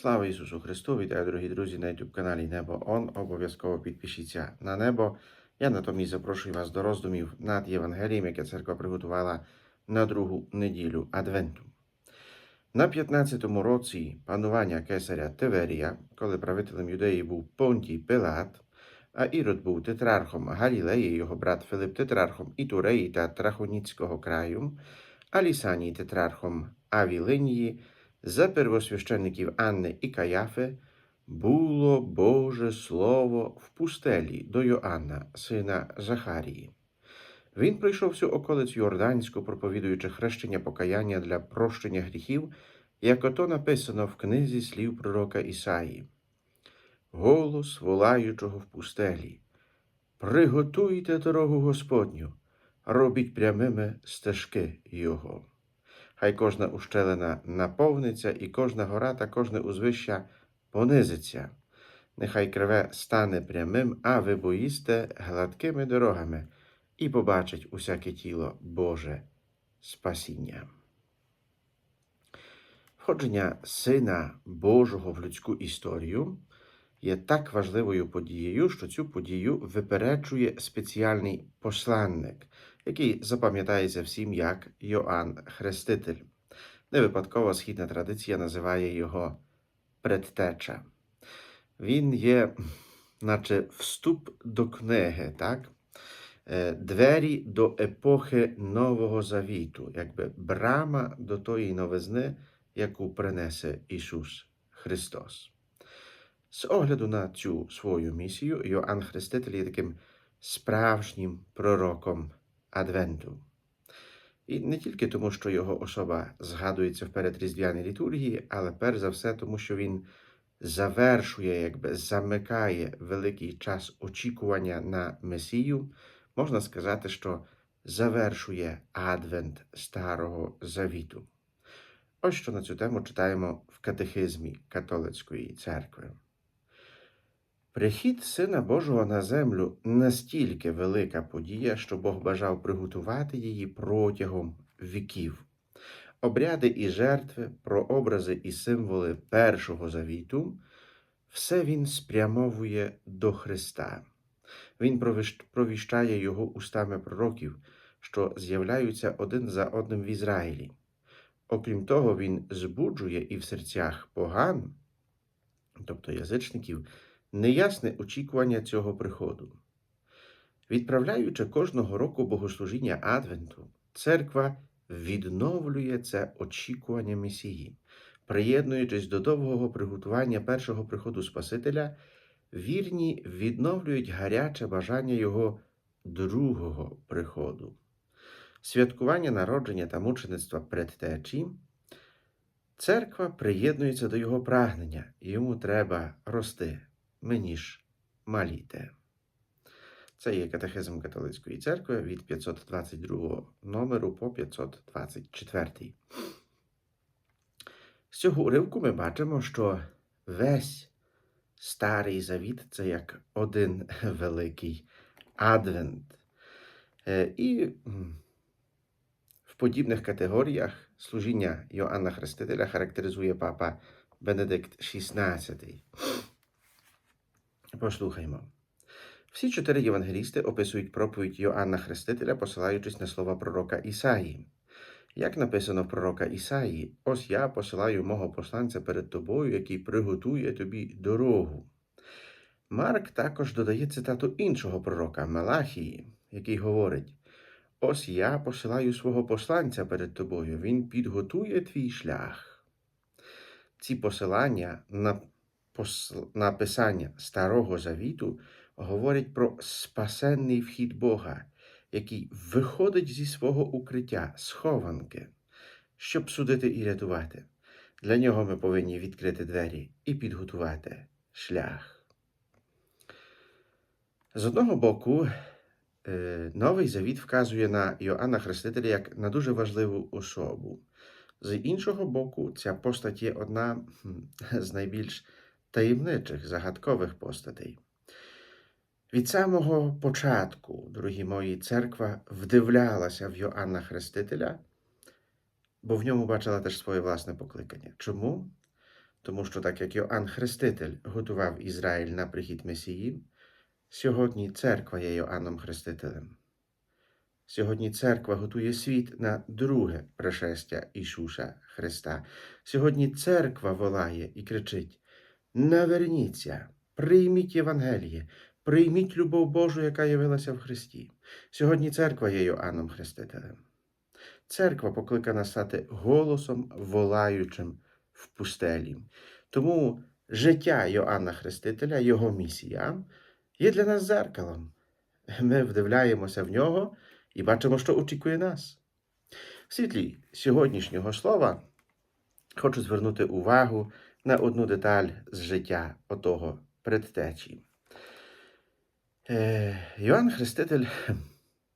Слава Ісусу Христу! Вітаю, дорогі друзі, на youtube каналі Небо Он. Обов'язково підпишіться на небо. Я натомість запрошую вас до роздумів над Євангелієм, яке церква приготувала на другу неділю Адвенту. На 15-му році панування кесаря Теверія, коли правителем юдеї був Понтій Пилат, а Ірод був тетрархом Галілеї, його брат Филип тетрархом Ітуреї та Трахоніцького краю, а Лісаній тетрархом Авілинії, за первосвященників Анни і Каяфи було Боже Слово в пустелі до Йоанна, сина Захарії. Він прийшов всю околицю Йорданську, проповідуючи хрещення покаяння для прощення гріхів, як ото написано в книзі слів пророка Ісаї. Голос волаючого в пустелі. Приготуйте дорогу Господню, робіть прямими стежки Його. Хай кожна ущелина наповниться, і кожна гора та кожне узвища понизиться. Нехай криве стане прямим, а ви боїсте гладкими дорогами, і побачить усяке тіло Боже спасіння. Входження Сина Божого в людську історію є так важливою подією, що цю подію випереджує спеціальний посланник, який запам'ятається всім як Йоанн Хреститель. Не випадково східна традиція називає його предтеча. Він є, наче вступ до книги, так? Е, Двері до епохи Нового Завіту, якби брама до тої новизни, яку принесе Ісус Христос. З огляду на цю свою місію, Йоанн Хреститель є таким справжнім пророком Адвенту. І не тільки тому, що його особа згадується в передріздвяній літургії, але перш за все, тому що він завершує, якби замикає великий час очікування на Месію, можна сказати, що завершує адвент Старого Завіту. Ось що на цю тему читаємо в катехизмі католицької церкви. Прихід Сина Божого на землю настільки велика подія, що Бог бажав приготувати її протягом віків. Обряди і жертви, прообрази і символи Першого завіту, все він спрямовує до Христа. Він провіщає його устами пророків, що з'являються один за одним в Ізраїлі. Окрім того, він збуджує і в серцях поган, тобто язичників, неясне очікування цього приходу. Відправляючи кожного року богослужіння Адвенту, церква відновлює це очікування Месії, приєднуючись до довгого приготування першого приходу Спасителя, вірні відновлюють гаряче бажання його другого приходу. Святкування народження та мучеництва предтечі Церква приєднується до його прагнення, йому треба рости, мені ж маліте. Це є катехизм католицької церкви від 522 номеру по 524. З цього уривку ми бачимо, що весь старий завіт це як один великий адвент. Е, І в подібних категоріях служіння Йоанна Хрестителя характеризує папа Бенедикт XVI. Послухаймо. Всі чотири євангелісти описують проповідь Йоанна Хрестителя, посилаючись на слова пророка Ісаї. Як написано в пророка Ісаї, ось я посилаю мого посланця перед тобою, який приготує тобі дорогу. Марк також додає цитату іншого пророка Малахії, який говорить: Ось я посилаю свого посланця перед тобою, він підготує твій шлях. Ці посилання на, пос... на писання Старого Завіту говорять про спасенний вхід Бога, який виходить зі свого укриття, схованки, щоб судити і рятувати. Для нього ми повинні відкрити двері і підготувати шлях. З одного боку, е, Новий Завіт вказує на Йоанна Хрестителя як на дуже важливу особу. З іншого боку, ця постать є одна з найбільш таємничих, загадкових постатей. Від самого початку, дорогі мої, церква вдивлялася в Йоанна Хрестителя, бо в ньому бачила теж своє власне покликання. Чому? Тому що, так як Йоанн Хреститель готував Ізраїль на прихід Месії, сьогодні церква є Йоанном Хрестителем. Сьогодні церква готує світ на друге пришестя Ісуса Христа. Сьогодні церква волає і кричить: Наверніться, прийміть Євангеліє, прийміть любов Божу, яка явилася в Христі. Сьогодні церква є Йоанном Хрестителем. Церква покликана стати голосом волаючим в пустелі. Тому життя Йоанна Хрестителя, його місія, є для нас зеркалом. Ми вдивляємося в нього і бачимо, що очікує нас. В світлі сьогоднішнього слова хочу звернути увагу на одну деталь з життя отого предтечі. Е, Йоанн Хреститель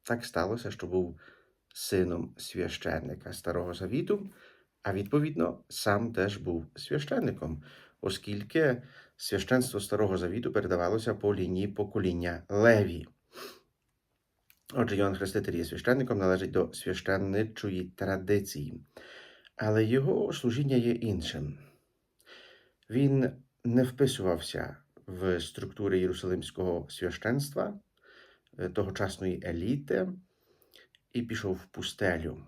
так сталося, що був сином священника Старого Завіту, а відповідно сам теж був священником, оскільки священство Старого Завіту передавалося по лінії покоління Леві. Отже, Йоанн Хреститель є священником, належить до священничої традиції, але його служіння є іншим. Він не вписувався в структури Єрусалимського священства, е, тогочасної еліти, і пішов в пустелю,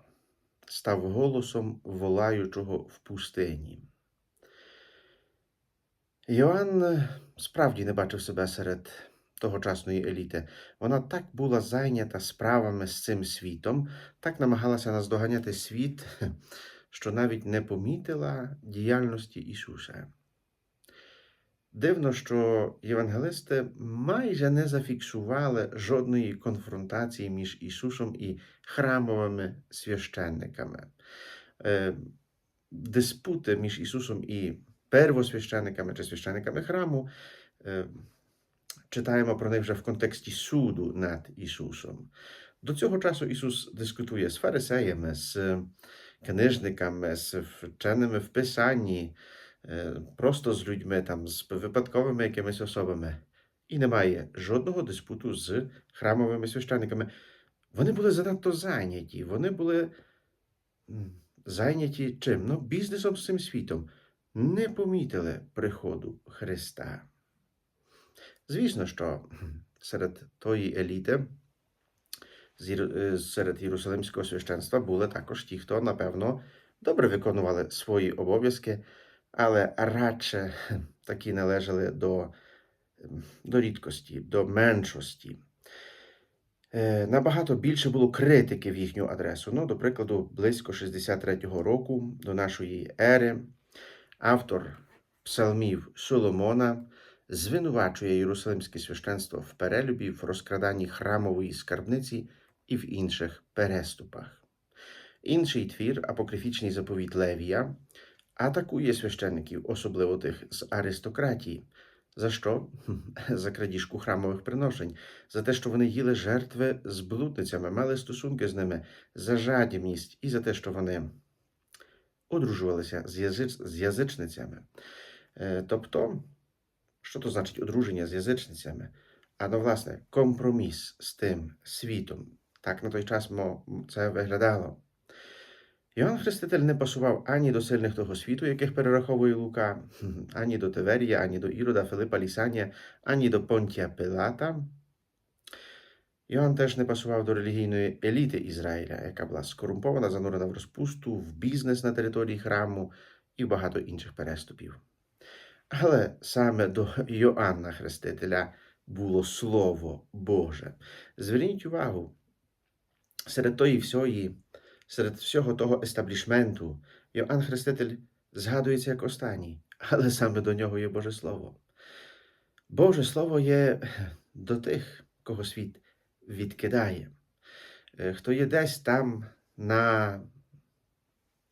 став голосом волаючого в пустині. Йоанн е, справді не бачив себе серед тогочасної еліти. Вона так була зайнята справами з цим світом, так намагалася наздоганяти світ, що навіть не помітила діяльності Ісуса. Дивно, що євангелисти майже не зафіксували жодної конфронтації між Ісусом і храмовими священниками. Е, диспути між Ісусом і первосвященниками чи священниками храму. е, Читаємо про них вже в контексті суду над Ісусом. До цього часу Ісус дискутує з фарисеями, з книжниками, з вченими в Писанні, просто з людьми, там, з випадковими якимись особами. І немає жодного диспуту з храмовими священниками. Вони були занадто зайняті. Вони були зайняті чим? Ну, бізнесом з цим світом. Не помітили приходу Христа. Звісно, що серед тої еліти, е, серед Єрусалимського священства були також ті, хто, напевно, добре виконували свої обов'язки, але радше такі належали до, до рідкості, до меншості. Е, Набагато більше було критики в їхню адресу. Ну, до прикладу, близько 63-го року до нашої ери автор псалмів Соломона звинувачує Єрусалимське священство в перелюбі, в розкраданні храмової скарбниці і в інших переступах. Інший твір, апокрифічний заповіт Левія, атакує священників, особливо тих з аристократії. За що? За крадіжку храмових приношень, за те, що вони їли жертви з блудницями, мали стосунки з ними, за жадібність і за те, що вони одружувалися з, язич... з язичницями. Е, Тобто, що то значить одруження з язичницями? А ну, власне, компроміс з тим світом. Так на той час це виглядало. Йоанн Хреститель не пасував ані до сильних того світу, яких перераховує Лука, ані до Теверія, ані до Ірода, Филипа Лісанія, ані до Понтія Пилата. Йоанн теж не пасував до релігійної еліти Ізраїля, яка була скорумпована, занурена в розпусту, в бізнес на території храму і багато інших переступів. Але саме до Йоанна Хрестителя було Слово Боже. Зверніть увагу, серед тої всьої, серед всього того естаблішменту, Йоанн Хреститель згадується як останній, але саме до нього є Боже Слово. Боже Слово є до тих, кого світ відкидає, Е, хто є десь там на,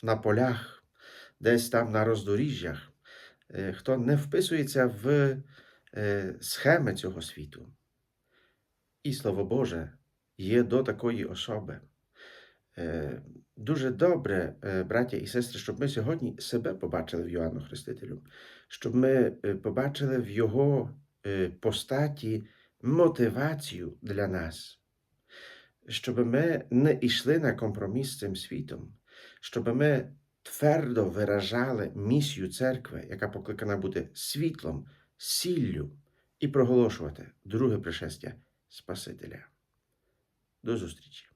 на полях, десь там на роздоріжжях, е, хто не вписується в е, схеми цього світу. І Слово Боже є до такої особи. Е, Дуже добре, е, браття і сестри, щоб ми сьогодні себе побачили в Йоанну Хрестителю, щоб ми е, побачили в його постаті мотивацію для нас, щоб ми не йшли на компроміс з цим світом, щоб ми твердо виражали місію церкви, яка покликана бути світлом, сіллю і проголошувати друге пришестя Спасителя. До зустрічі!